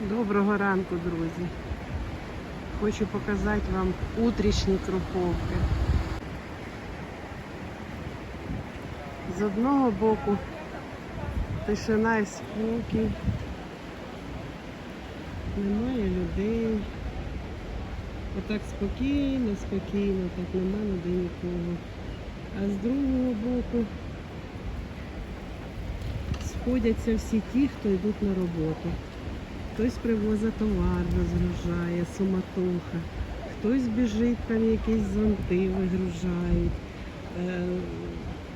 Доброго ранку, друзі. Хочу показати вам утрішні круховки. З одного боку тишина і спокій. Немає людей. Отак спокійно, спокійно, так нема ніде нікого. А з другого боку сходяться всі ті, хто йдуть на роботу. Хтось привозить товар, розгружає, суматоха, хтось біжить, там якісь зонти вигружають. Е,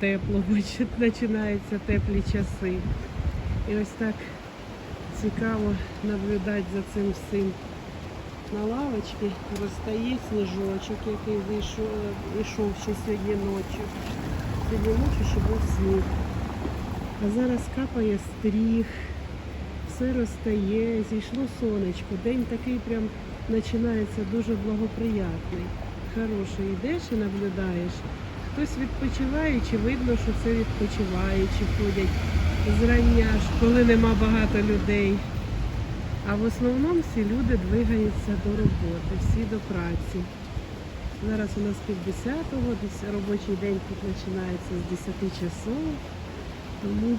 Тепло, починаються теплі часи. І ось так цікаво наблюдати за цим всім. На лавочці розтає сніжочок, який вийшов, вийшов ще сьогодні ночі. Сьогодні ночі ще був сніг. А зараз капає стріх, все розтає, зійшло сонечко. День такий прям починається дуже благоприятний. Хороший. Йдеш і наблюдаєш. Хтось відпочиваючи, видно, що це відпочиваючи, ходять зрання, коли нема багато людей. А в основному всі люди двигаються до роботи, всі до праці. Зараз у нас півдесятого, десь робочий день тут починається з 10 часов, тому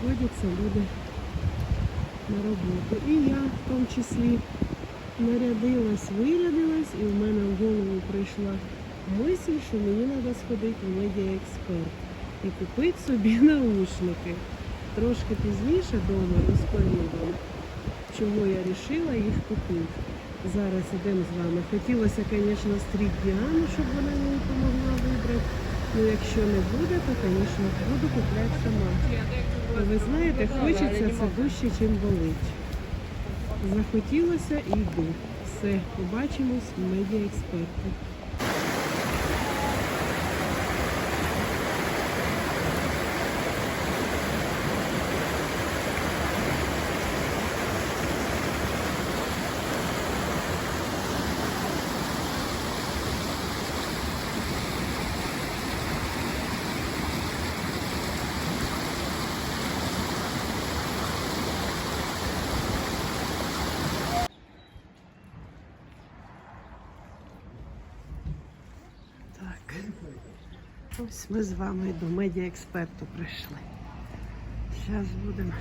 сходяться люди на роботу. І я в тому числі нарядилась, вирядилась, і в мене в голову прийшла мисль, що мені треба сходити в медіаексперт і купити собі наушники. Трошки пізніше вдома розповім вам, чого я вирішила їх купити. Зараз йдемо з вами. Хотілося, звісно, стріт Діану, щоб вона мені допомогла вибрати. Ну, якщо не буде, то, звісно, буду купляти сама. Ви знаєте, хочеться це дужче, чим болить. Захотілося і йду. Все, побачимось в медіаексперті. Так. Ось ми з вами до медіаексперту прийшли. Зараз будемо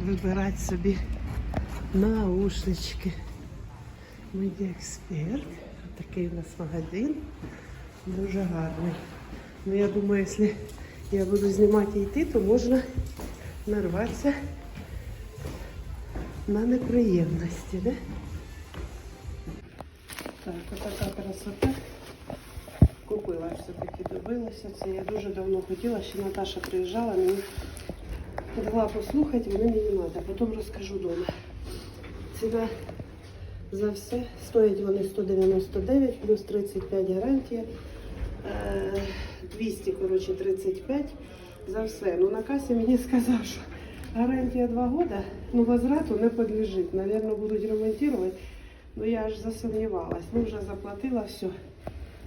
вибирати собі наушнички. Медіаексперт. Такий у нас магазин. Дуже гарний. Ну я думаю, якщо я буду знімати і йти, то можна нарватися на неприємності, да? Так, отака красота. Купила все-таки, добилася це. Я дуже давно хотіла, ще Наташа приїжджала, мені дала послухати, вони мені треба. Потім розкажу вдома. Ціна за все. Стоять вони 199 плюс 35 гарантія. Е, 200, коротше, 35 за все. Ну на касі мені сказав, що гарантія 2 роки, ну возврату не підлежить. Навірно, будуть ремонтувати. Ну я аж засумнівалась. Ну вже заплатила все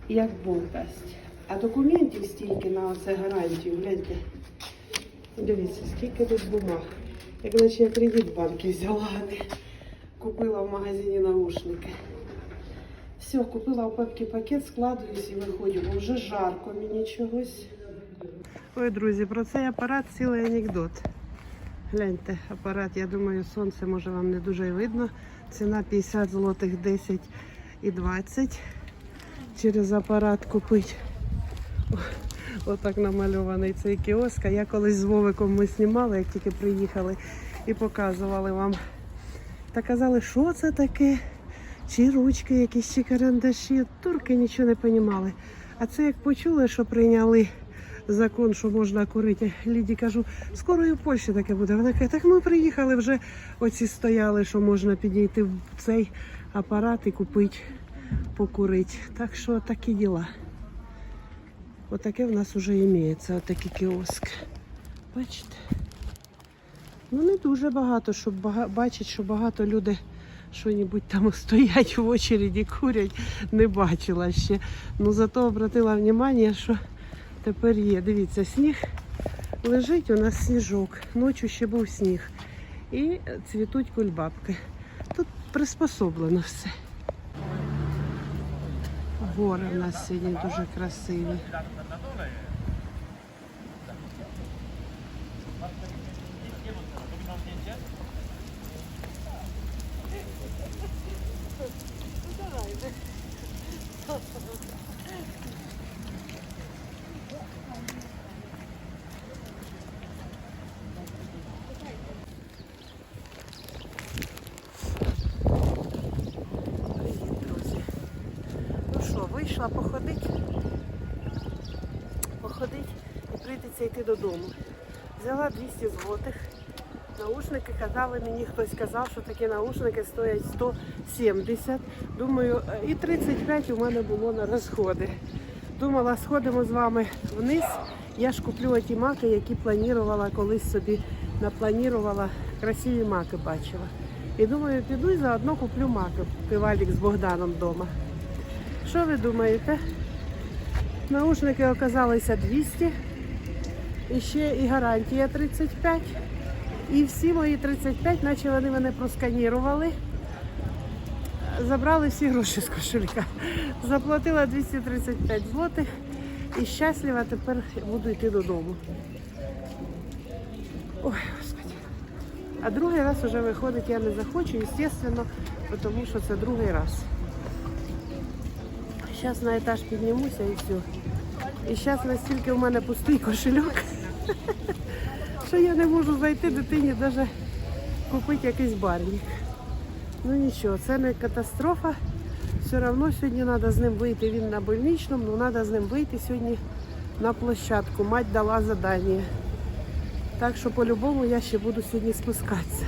як Бог. А документів стільки на це гарантію, гляньте. Дивіться, скільки тут бумаг. Як наче я кредит банки взяла, а не купила в магазині наушники. Все, купила в папки пакет, складуюсь і виходжу, бо вже жарко мені чогось. Ой, друзі, про цей апарат цілий анекдот. Гляньте, апарат, я думаю, сонце може вам не дуже видно. Ціна 50 злотих 10 і 20 через апарат купити. Отак намальований цей кіоск. Я колись з Вовиком ми знімали, як тільки приїхали, і показували вам. Та казали, що це таке? Чи ручки якісь, чи карандаші. Турки нічого не розуміли. А це як почули, що прийняли закон, що можна курити. Ліді кажу, скоро і в Польщі таке буде. Вона каже, так ми приїхали вже оці стояли, що можна підійти в цей апарат і купити покурити. Так що такі діла. Отаке в нас вже імеється, отакий кіоск. Бачите? Ну не дуже багато, щоб бага... бачить, що багато люди що-небудь там стоять в очереді, курять, не бачила ще. Ну зато обратила увагу, що тепер є. Дивіться, сніг лежить, у нас сніжок. Ночі ще був сніг. і цвітуть кульбабки. Тут приспособлено все. Гори в нас сьогодні дуже красиві. Привіт, друзі. Ну що, вийшла походити. Походити і прийдеться йти додому. Взяла 200 злотих. Наушники казали мені, хтось казав, що такі наушники стоять 170. Думаю, е, і 35 у мене було на розходи. Думала, сходимо з вами вниз. Я ж куплю ті маки, які планувала колись собі напланувала. Красиві маки бачила. І думаю, піду і заодно куплю маки. Пивалік з Богданом вдома. Що ви думаєте? Наушники оказалися 200. І ще і гарантія 35. І всі мої 35, наче вони мене просканірували. Забрали всі гроші з кошелька. Заплатила 235 злотих і щаслива тепер буду йти додому. Ой, господи. А другий раз вже виходить я не захочу, звісно, тому що це другий раз. Зараз на етаж піднімуся і все. І зараз настільки у мене пустий кошельок, що я не можу зайти дитині навіть купити якийсь барник. Ну нічого, це не катастрофа. Все одно сьогодні треба з ним вийти. Він на больничному, але треба з ним вийти сьогодні на площадку. Мать дала задання. Так що по-любому я ще буду сьогодні спускатися.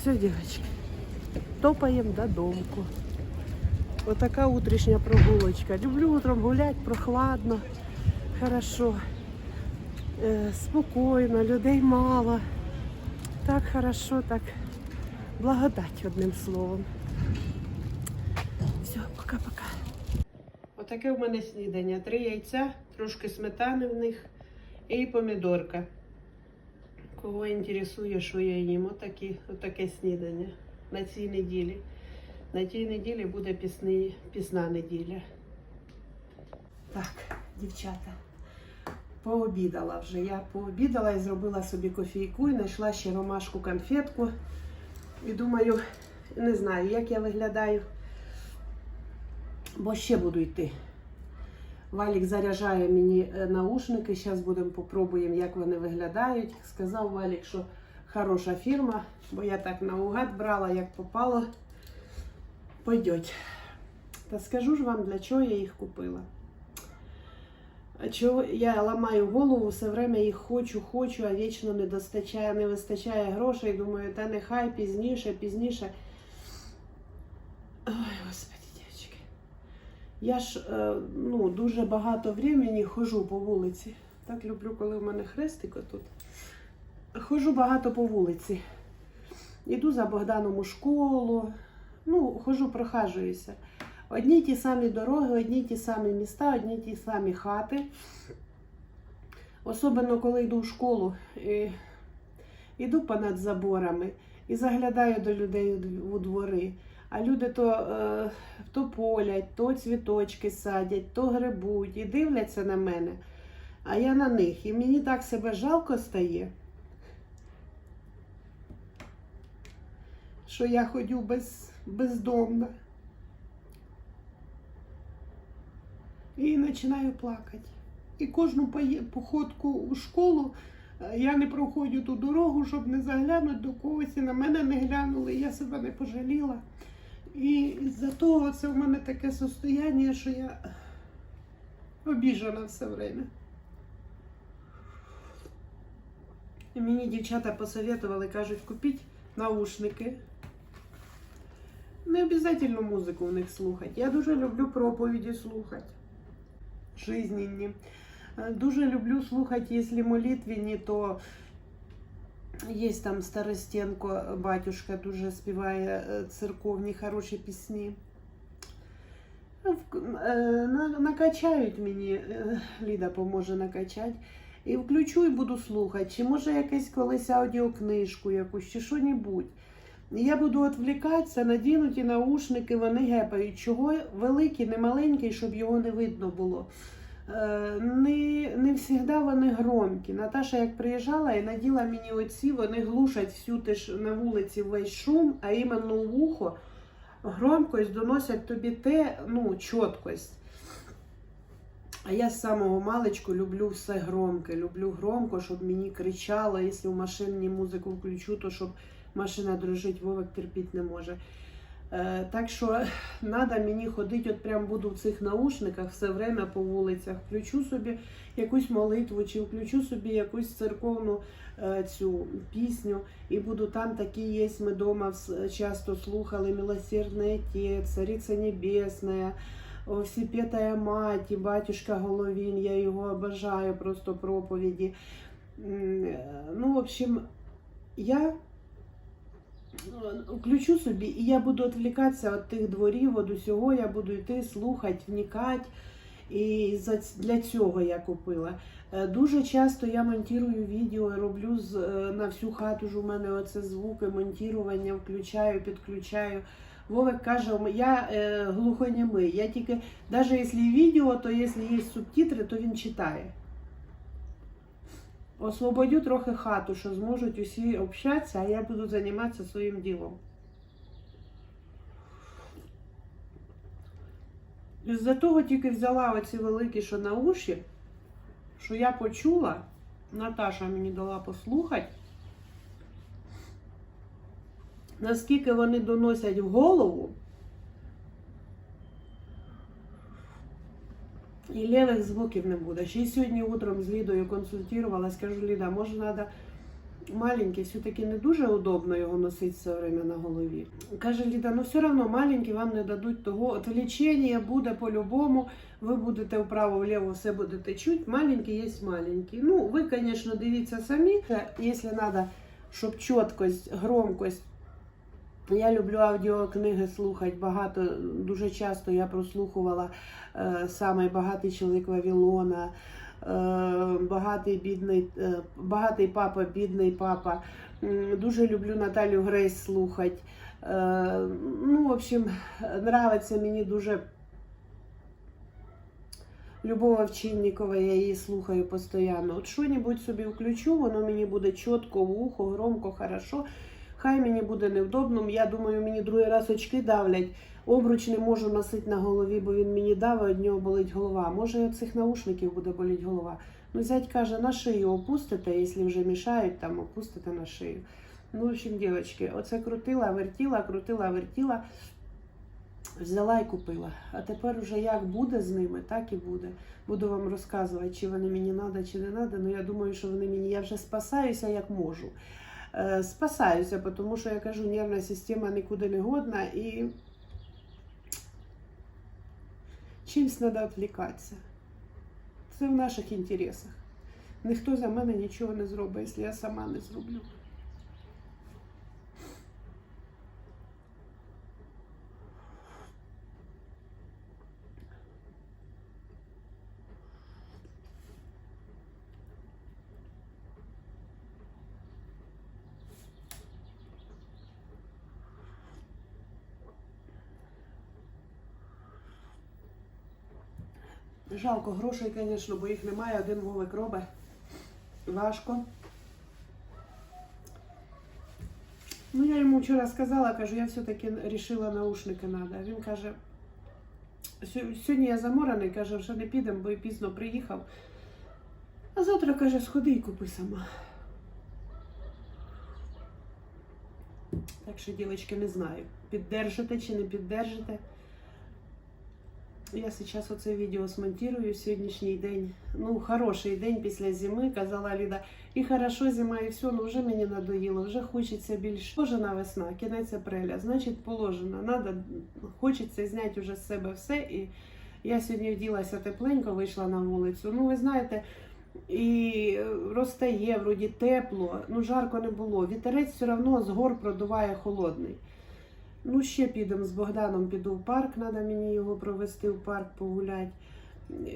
Все, дівчатки, топаємо додому. Отака утрішня прогулочка. Люблю утром гуляти, прохладно, хорошо, е, спокійно, людей мало. Так хорошо, так благодать одним словом. Все, пока-пока. Отаке в мене снідання. Три яйця, трошки сметани в них і помідорка. Кого інтересує, що я їм, отакі, отаке снідання на цій неділі. На тій неділі буде пісний, пісна неділя. Так, дівчата, пообідала вже. Я пообідала і зробила собі кофійку і знайшла ще ромашку конфетку. І думаю, не знаю, як я виглядаю, бо ще буду йти. Валік заряджає мені е, наушники. Зараз будемо попробуємо, як вони виглядають. Сказав Валік, що хороша фірма, бо я так наугад брала, як попало. Пойдеть. Та скажу ж вам, для чого я їх купила. Чого я ламаю голову, все время їх хочу, хочу, а вічно не достачає, не вистачає грошей. Думаю, та нехай пізніше, пізніше. Ой, господи, дівчатки. Я ж е, ну, дуже багато времени хожу по вулиці. Так люблю, коли в мене хрестик отут. Хожу багато по вулиці. Іду за Богданом у школу. Ну, хожу, прохажуюся. Одні ті самі дороги, одні ті самі міста, одні ті самі хати. Особливо, коли йду в школу, і, йду понад заборами і заглядаю до людей у двори. А люди то, е, то полять, то цвіточки садять, то грибуть і дивляться на мене, а я на них. І мені так себе жалко стає, що я ходю без, бездомна. І починаю плакати. І кожну походку у школу е, я не проходжу ту дорогу, щоб не заглянути до когось, і на мене не глянули, я себе не пожаліла. І з-за того це в мене таке состояння, що я обіжена все время. Мені дівчата посоветували, кажуть, купіть наушники. Не обов'язково музику в них слухати. Я дуже люблю проповіді слухати. Жизненні. Е, Дуже люблю слухати, якщо молитвені, то є там Старостенко, батюшка дуже співає е, церковні хороші пісні. На- Накачають мені, Ліда поможе накачати. І включу і буду слухати. Чи може якесь колись аудіокнижку якусь, чи що-небудь. Я буду відвлікатися, надіну ті наушники, вони гепають. Чого великий, не маленький, щоб його не видно було. Е, Не, не завжди вони громкі. Наташа як приїжджала і наділа мені оці, вони глушать всю ти ж на вулиці весь шум, а іменно вухо громкость доносять тобі те, ну, чіткость. А я з самого маличку люблю все громке, люблю громко, щоб мені кричало, якщо в машині музику включу, то щоб машина дрожить, Вовик терпіти не може. Е, так що треба мені ходити, от прям буду в цих наушниках все время по вулицях. Включу собі якусь молитву, чи включу собі якусь церковну е, цю пісню, і буду там такі є. Ми вдома часто слухали Милосердний Отець, Царица Небесная. О, Всепетая мать, батюшка Головін, я його обожаю, просто проповіді. Е, Ну, в общем, я включу собі, і я буду відвлікатися від тих дворів, від усього, я буду йти, слухати, вникати. І для цього я купила. Е, Дуже часто я монтую відео, роблю е, на всю хату у мене оце звуки, монтування, включаю, підключаю. Вовик каже, я е, глухонімий. Я тільки, навіть якщо відео, то якщо є субтитри, то він читає. Освободю трохи хату, що зможуть усі общатися, а я буду займатися своїм ділом. З-за того тільки взяла оці великі, що на уші, що я почула, Наташа мені дала послухати, наскільки вони доносять в голову. І лівих звуків не буде. Ще й сьогодні утром з Лідою консультувалась, кажу, Ліда, може треба маленький, все-таки не дуже удобно його носити все время на голові. Каже Ліда, ну все одно маленький вам не дадуть того. От лічення буде по-любому, ви будете вправо-вліво все будете чути. Маленький є маленький. Ну, ви, звісно, дивіться самі. Якщо треба, щоб чіткость, громкость. Я люблю аудіокниги слухати багато. Дуже часто я прослухувала е, самий багатий чоловік Вавилона, е, багатий бідний, е, багатий папа, бідний папа. Дуже люблю Наталю Грейс слухати. Е, ну, в общем, нравиться мені дуже Любов Овчинникова, я її слухаю постійно. От що-небудь собі включу, воно мені буде чітко, в ухо, громко, хорошо. Хай мені буде невдобно. Я думаю, мені другий раз очки давлять. Обруч не можу носити на голові, бо він мені давить, від нього болить голова. Може, від цих наушників буде боліти голова. Ну, зять каже, на шию опустите, якщо вже мішають, там опустите на шию. Ну, в общем, дівчатки, оце крутила, вертіла, крутила, вертіла. Взяла і купила. А тепер уже як буде з ними, так і буде. Буду вам розказувати, чи вони мені треба, чи не треба. Ну я думаю, що вони мені. Я вже спасаюся як можу. Е, спасаюся, тому що я кажу, нервна система нікуди не годна і чимсь треба відвлікатися. Це в наших інтересах. Ніхто за мене нічого не зробить, якщо я сама не зроблю. Жалко грошей, звісно, бо їх немає, один вовик робить. Важко. Ну, я йому вчора сказала, кажу, я все-таки вирішила наушники треба. Він каже, сьогодні я замораний, каже, вже не підемо, бо і пізно приїхав. А завтра, каже, сходи і купи сама. Так що, дівчатки, не знаю, піддержите чи не піддержите. Я зараз оце відео смонтирую сьогоднішній день. Ну, хороший день після зими, казала Ліда. І хорошо зима, і все, ну вже мені надоїло, вже хочеться більше. Положена весна, кінець апреля, значить положено. Надо, хочеться зняти вже з себе все. І я сьогодні вділася тепленько, вийшла на вулицю. Ну, ви знаєте, і розтає, вроді тепло, ну жарко не було. Вітерець все одно з гор продуває холодний. Ну, ще підемо з Богданом, піду в парк, треба мені його провести в парк, погуляти.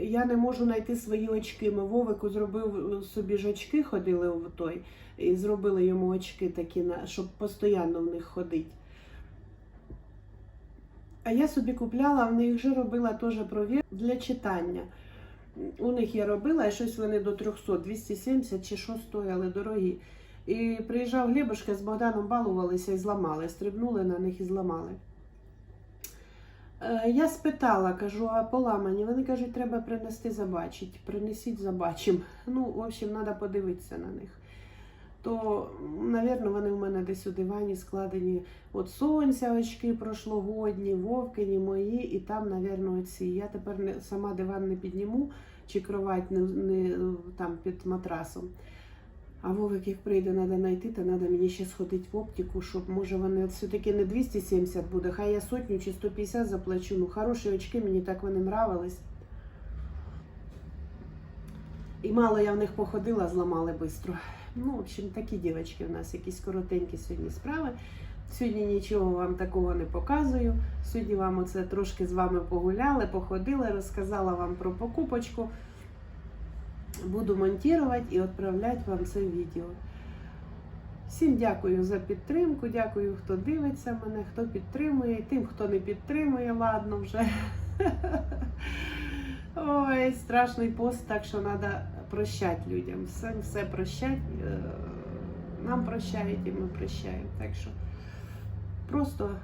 Я не можу знайти свої очки. Ми Вовику зробив собі ж очки, ходили в той, і зробили йому очки такі, щоб постійно в них ходити. А я собі купляла, в них вже робила теж провір для читання. У них я робила, і щось вони до 300, 270 чи що стояли дорогі. І приїжджав Глебушка з Богданом балувалися і зламали. Стрибнули на них і зламали. Е, Я спитала, кажу, а поламані? Вони кажуть, треба принести забачить. Принесіть, забачимо. Ну, в общем, треба подивитися на них. То, напевно, вони в мене десь у дивані складені от сонця очки прошлогодні, вовкині мої, і там, напевно, оці. Я тепер сама диван не підніму, чи кровать не, не там під матрасом. А Вовик, як прийде, треба знайти, то треба мені ще сходити в оптику, щоб може вони все-таки не 270 буде, хай я сотню чи 150 заплачу. Ну, хороші очки, мені так вони нравились. І мало я в них походила, зламали швидко. Ну, в общем, такі дівчатки в нас якісь коротенькі сьогодні справи. Сьогодні нічого вам такого не показую. Сьогодні вам оце трошки з вами погуляли, походили, розказала вам про покупочку. Буду монтувати і відправляти вам це відео. Всім дякую за підтримку, дякую, хто дивиться мене, хто підтримує, тим, хто не підтримує, ладно вже. Ой, страшний пост, так що треба прощати людям. Все, все прощати. Е, Нам прощають і ми прощаємо. Так що просто,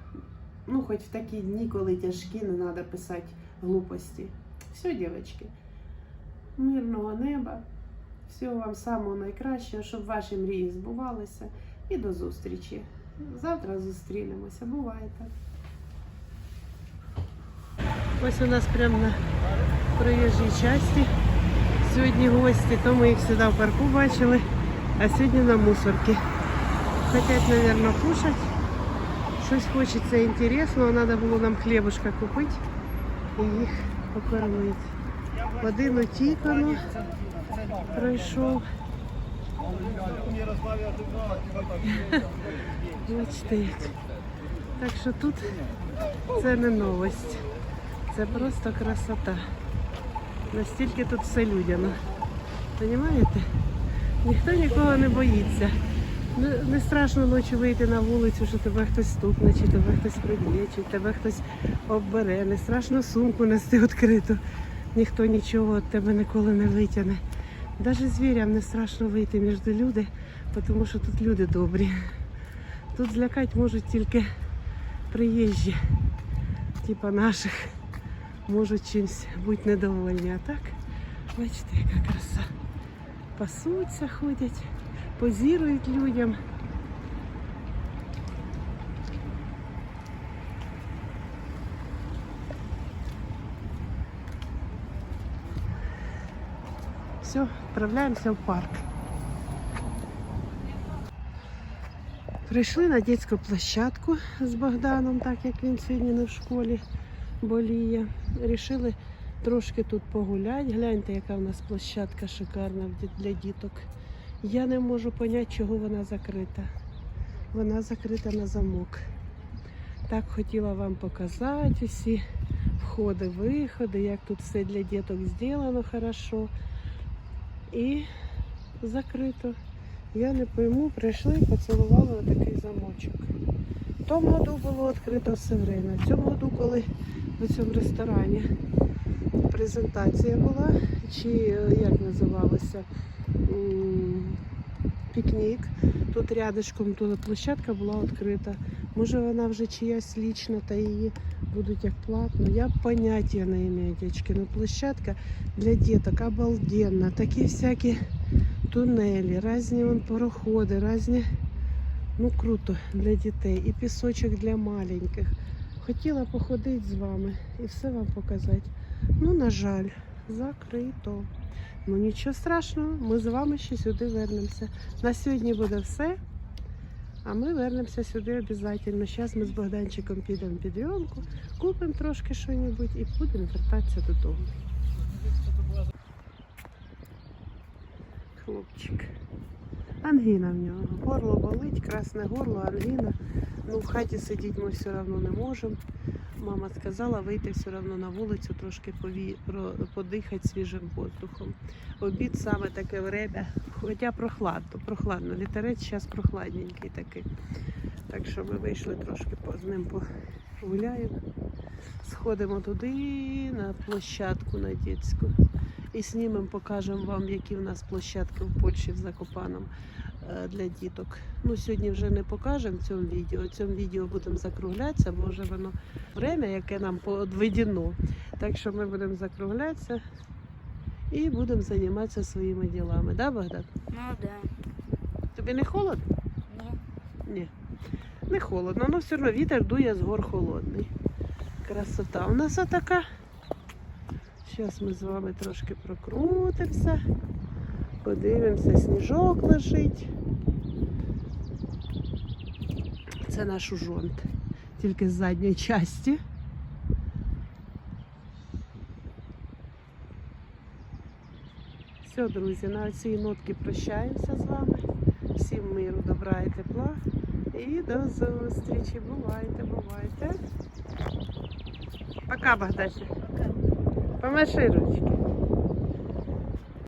ну, хоч в такі дні, коли тяжкі, не треба писати глупості. Все, дівчатки мирного неба. Всього вам самого найкращого, щоб ваші мрії збувалися. І до зустрічі. Завтра зустрінемося. Бувайте. Ось у нас прямо на проїжджій часті. Сьогодні гості, то ми їх сюди в парку бачили, а сьогодні на мусорці. Хотять, мабуть, кушати. Щось хочеться інтересного, треба було нам хлібушка купити і їх покормити. Один утікано пройшов. Бачите як. Так що тут це не новость. Це просто красота. Настільки тут все людяно. Понімаєте? Ніхто нікого не боїться. Не, не страшно ночі вийти на вулицю, що тебе хтось стукне, чи тебе хтось приб'є, чи тебе хтось оббере. Не страшно сумку нести відкриту. Ніхто нічого від тебе ніколи не витягне. Навіть звірям не страшно вийти між люди, тому що тут люди добрі. Тут злякати можуть тільки приїжджі, типа наших, можуть чимось бути недовольні. А так, бачите, яка краса. Пасуться, ходять, позірують людям. Все, відправляємося в парк. Прийшли на дитячу площадку з Богданом, так як він сьогодні не в школі боліє. Рішили трошки тут погуляти. Гляньте, яка в нас площадка шикарна для діток. Я не можу зрозуміти, чого вона закрита. Вона закрита на замок. Так хотіла вам показати усі входи, виходи, як тут все для діток зроблено хорошо. І закрито. Я не пойму, прийшли і поцілували отакий замочок. В тому году було відкрито все время. В цьому году, коли в цьому ресторані презентація була, чи е, як називалося, пікнік. Тут рядышком тут площадка була відкрита. Може вона вже чиясь лічна та її будуть як платно. Я поняття не имею, дівчатки. Ну площадка для діток обалденна. Такі всякі тунелі, різні вон пароходи, різні. Ну круто для дітей. І пісочок для маленьких. Хотіла походити з вами і все вам показати. Ну, на жаль, закрито. Ну нічого страшного, ми з вами ще сюди вернемося. На сьогодні буде все. А ми вернемося сюди обов'язково. Зараз ми з Богданчиком підемо під рюмку, купимо трошки щось і будемо вертатися додому. Хлопчик. Ангіна в нього. Горло болить, красне горло, ангіна. Ну, в хаті сидіти ми все одно не можемо. мама сказала вийти все одно на вулицю, трошки пові... подихати свіжим воздухом. Обід саме таке время, хоча прохладно, прохладно. Вітерець зараз прохладненький такий. Так що ми вийшли трошки з ним погуляємо. Сходимо туди на площадку на дітську. І знімемо, покажемо вам, які в нас площадки в Польщі в Закопаному е, для діток. Ну, сьогодні вже не покажемо в цьому відео. В цьому відео будемо закруглятися, бо вже воно время, яке нам відведено. Так що ми будемо закруглятися і будемо займатися своїми ділами. Да, Богдан? Ну да. Тобі не холодно? Ні. Ні. Не холодно, але все одно вітер дує з гор холодний. Красота. У нас отака. Зараз ми з вами трошки прокрутимося. Подивимося, сніжок лежить. Це наш ужонт. Тільки з задньої часті. Все, друзі, на цій нотці прощаємося з вами. Всім миру, добра і тепла. І до зустрічі. Бувайте, бувайте. Пока, Богдасі. Пока. Помаши ручки.